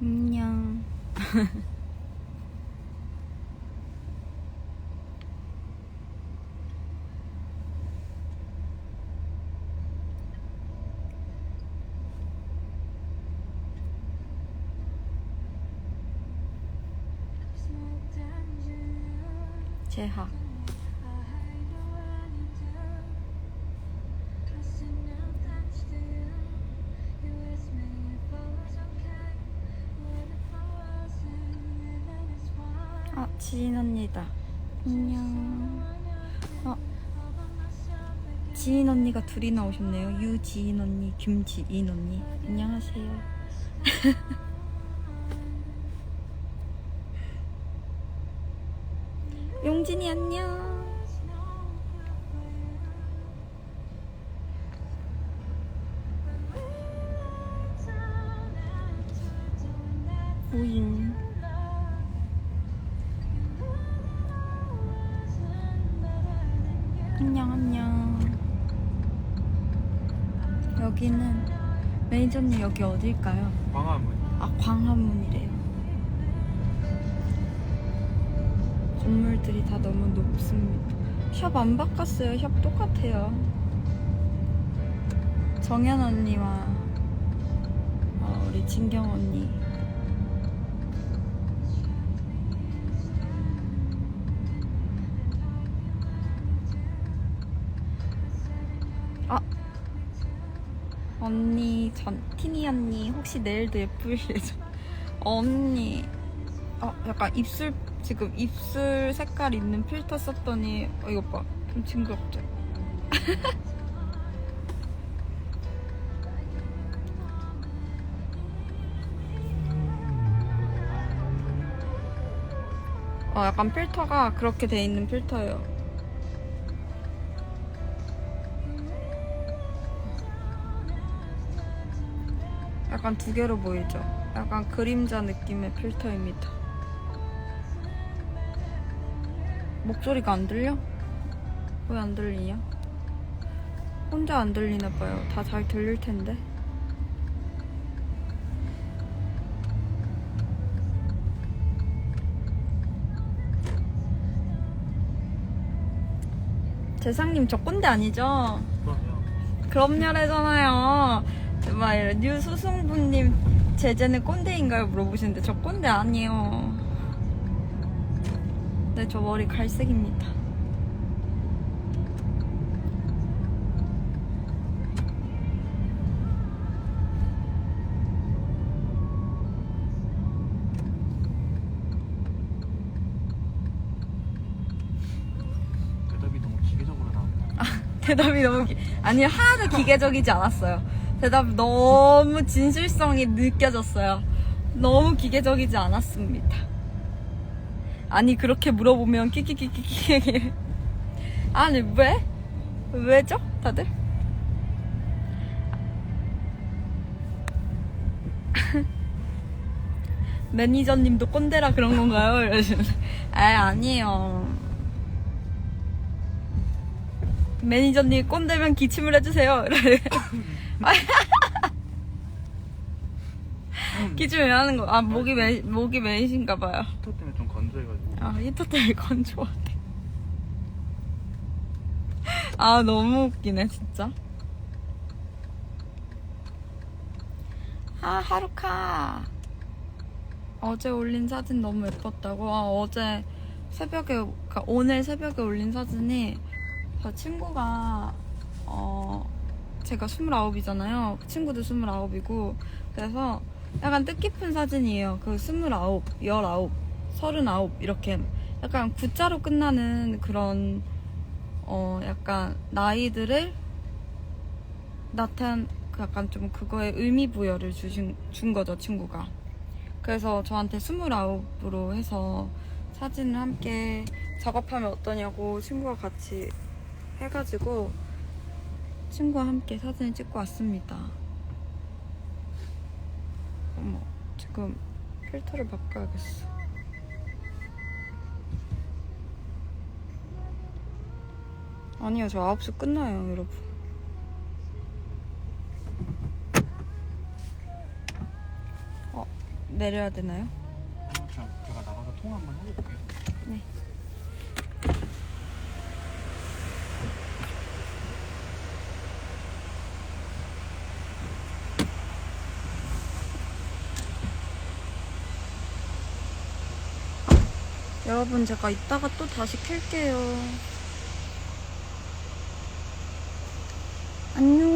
안녕. 재학. 아, 지인 언니다. 안녕. 어, 지인 언니가 둘이 나 오셨네요. 유지인 언니, 김지인 언니. 안녕하세요. 용진이 안녕. 우인. 안녕 안녕. 여기는 매니저님 여기 어딜까요? 광화문 아 광화문이래요. 건물들이 다 너무 높습니다. 샵 안 바꿨어요. 샵 똑같아요. 정연 언니와 어, 우리 진경 언니. 언니 전 티니 언니 혹시 내일도 예쁠 예정? 언니 어 약간 입술 지금 입술 색깔 있는 필터 썼더니 어 이거 봐좀 징그럽죠? 어 약간 필터가 그렇게 돼 있는 필터예요. 약간 두 개로 보이죠? 약간 그림자 느낌의 필터입니다. 목소리가 안 들려? 왜 안 들리냐? 혼자 안 들리나 봐요. 다 잘 들릴 텐데. 재상님 저 꼰대 아니죠? 그럼요 그럼요래잖아요. 막 이런 뉴수승부님 제재는 꼰대인가요? 물어보시는데 저 꼰대 아니에요. 네, 저 머리 갈색입니다. 대답이 너무 기계적으로 나온다 대답이 너무 기... 아니 하나도 기계적이지 않았어요. 대답 너무 진실성이 느껴졌어요. 너무 기계적이지 않았습니다. 아니 그렇게 물어보면 끼끼끼끼끼 아니 왜? 왜죠? 다들? 매니저님도 꼰대라 그런 건가요? 이러시면서 아 아니에요. 매니저님 꼰대면 기침을 해주세요. 이래. 기침 왜 하는 거? 아 목이 매 목이 매이신가 봐요. 히터 때문에 좀 건조해가지고 아 히터 때문에 건조하대. 아 너무 웃기네 진짜. 아 하루카. 어제 올린 사진 너무 예뻤다고. 아 어제 새벽에 그러니까 오늘 새벽에 올린 사진이 저 친구가 어 제가 29이잖아요. 그 친구도 29이고 그래서 약간 뜻깊은 사진이에요. 그 29, 19, 39 이렇게 약간 구자로 끝나는 그런 어 약간 나이들을 나타난 그 약간 좀 그거에 의미 부여를 주신 준 거죠 친구가. 그래서 저한테 29으로 해서 사진을 함께 작업하면 어떠냐고 친구가 같이 해가지고 친구와 함께 사진을 찍고 왔습니다. 어머, 지금 필터를 바꿔야겠어. 아니요, 저 9시 끝나요, 여러분. 어, 내려야 되나요? 그냥 제가 나가서 통화 한번 해볼게요. 네. 여러분 제가 이따가 또 다시 켤게요. 안녕.